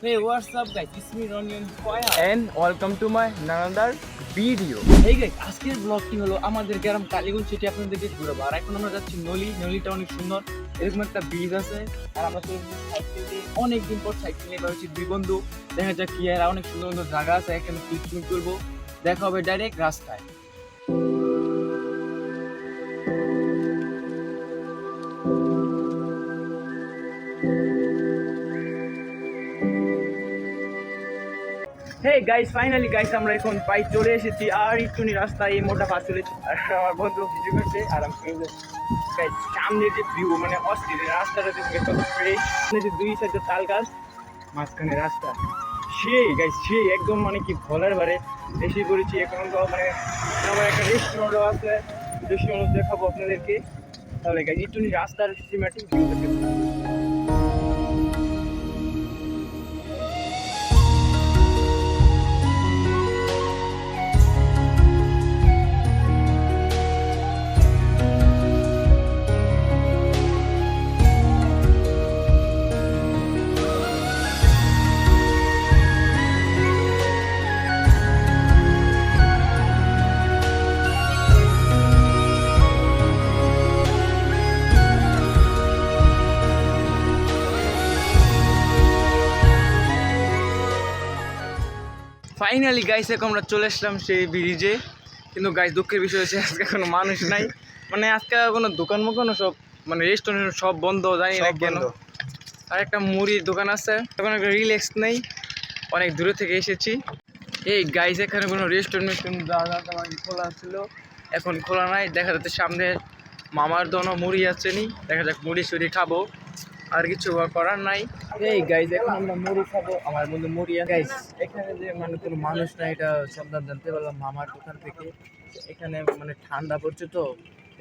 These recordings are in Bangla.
Hey, what's up guys? It's me Ronion Koya. and welcome to my another video. Hey guys, আজকের ব্লগটি হলো আমাদের গ্রাম কালীগঞ্জ সিটি আপনাদেরকে ঘুরাবো আর এখন আমরা যাচ্ছি নলি। নলিটা অনেক সুন্দর। এরকম একটা ব্রিজ আছে। আর আমরা চলে এসেছি সাইকেল দিয়ে। অনেকদিন পর সাইকেল নিয়ে বেরোচ্ছি দুই বন্ধু। দেখা যাক কি আর অনেক সুন্দর সুন্দর জায়গা আছে। এখানে পিকনিক করব। দেখা হবে ডাইরেক্ট রাস্তায়। হে গাইস ফাইনালি গাইস আমরা এখন পাই চলে এসেছি। আর একটুনি রাস্তায় এই মোটা পাশ চলেছি। আমার বন্ধু ভিডিও করছে, আর আমি গাইস সামনে যে ভিউ মানে অস্থির রাস্তাটা দেখে যে দুই সাইডে তাল গাছ, মাঝখানে রাস্তা। সেই গাইস সেই একদম মানে কি বলার বারে এসে করেছি এখন তো মানে আমার একটা রেস্টুরেন্টও আছে। রেস্টুরেন্ট দেখাবো আপনাদেরকে। তাহলে গাইস একটুনি রাস্তার সিনেমাটিক ভিউ দেখতে ফাইনালি গাইস এখন আমরা চলে আসলাম সেই ব্রিজে কিন্তু গাইস দুঃখের বিষয় হচ্ছে আজকে কোনো মানুষ নাই। মানে আজকে কোনো দোকান মোকানও সব মানে রেস্টুরেন্ট সব বন্ধ জানি না কেন। আর একটা মুড়ির দোকান আছে। এখন একটা রিল্যাক্স নেই। অনেক দূরে থেকে এসেছি। এই গাইস এখানে কোনো রেস্টুরেন্ট খোলা ছিল। এখন খোলা নাই। দেখা যাচ্ছে সামনে মামার দোনো মুড়ি আছে নি। দেখা যাক মুড়ি সুড়ি খাব। আর কিছু করার নাই। এই গাইজ এখন আমরা মুড়ি খাব আমার বন্ধু মুড়ি গাইজ এখানে যে মানে কোনো মানুষ নাই এটা সন্ধান জানতে পারলাম মামার দোকান থেকে? এখানে মানে ঠান্ডা পড়ছে তো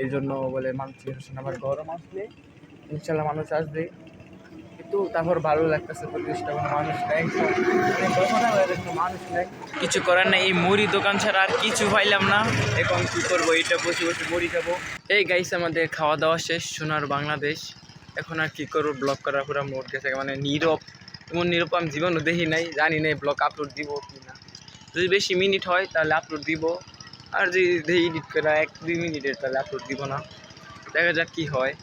এই জন্য বলে মানুষ। আবার গরম আসলে ইনশাল্লাহ মানুষ আসবে। কিন্তু তারপর ভালো লাগতেছে পরিবেশটা কোনো মানুষ নেই। মানে মানুষ নেই। কিছু করার নেই এই মুড়ি দোকান ছাড়া আর কিছু পাইলাম না। এখন কি করব এটা বসে বসে মুড়ি খাব। এই গাইস আমাদের খাওয়া দাওয়া শেষ সোনার বাংলাদেশ। এখন আর কি করব? ব্লগ করার পুরো মোট গেছে মানে নীরব। এমন নীরব আমি জীবনও দেখি নাই, জানি না ব্লগ আপলোড দিব কি না যদি বেশি মিনিট হয়, তাহলে আপলোড দিব। আর যদি এডিট করা এক, দুই মিনিটের তাহলে আপলোড দিব না। দেখা যাক কি হয়।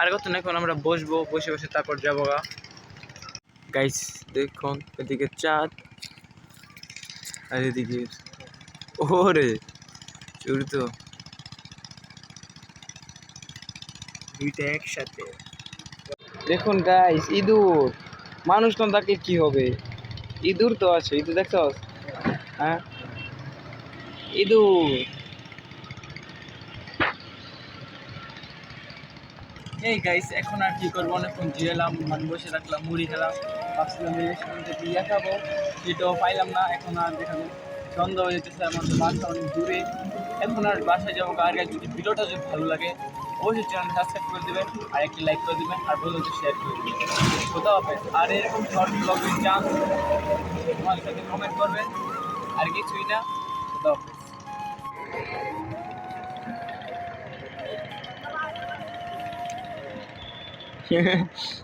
আর কত না, এখন আমরা বসবো, বসে বসে তারপর যাব গা। গাইস দেখুন, এদিকে চাঁদ, আর এদিকে ওরে, চুর তো। দুইটা একসাথে। দেখুন গাইস ইঁদুর। মানুষ তো থাকলে কি হবে? ইঁদুর তো আছে, ইঁদুর দেখছ হ্যাঁ? ইঁদুর। এই গাইস এখন আর কি করব? অনেকক্ষণ জিরালাম মানে বসে থাকলাম মুড়ি খেলাম, ভাবছিলাম রেস্টুরেন্টে দিয়ে খাব, সেটাও পাইলাম না, এখন আর দেখাবো সন্ধ্যা হয়ে যেতেছে আমাদের বাসা অনেক দূরে। এখন আর বাসায় যাব আর যদি ভিডিওটা যদি ভালো লাগে অবশ্যই চ্যানেলটি সাবস্ক্রাইব করে দেবেন, আর একটি লাইক করে দেবেন, আর বন্ধুদের শেয়ার করে দেবেন। কোথাও হবে? আর এরকম শর্ট ব্লগের চান তোমার সাথে কমেন্ট করবেন আর কিছুই না, কোথাও হবে?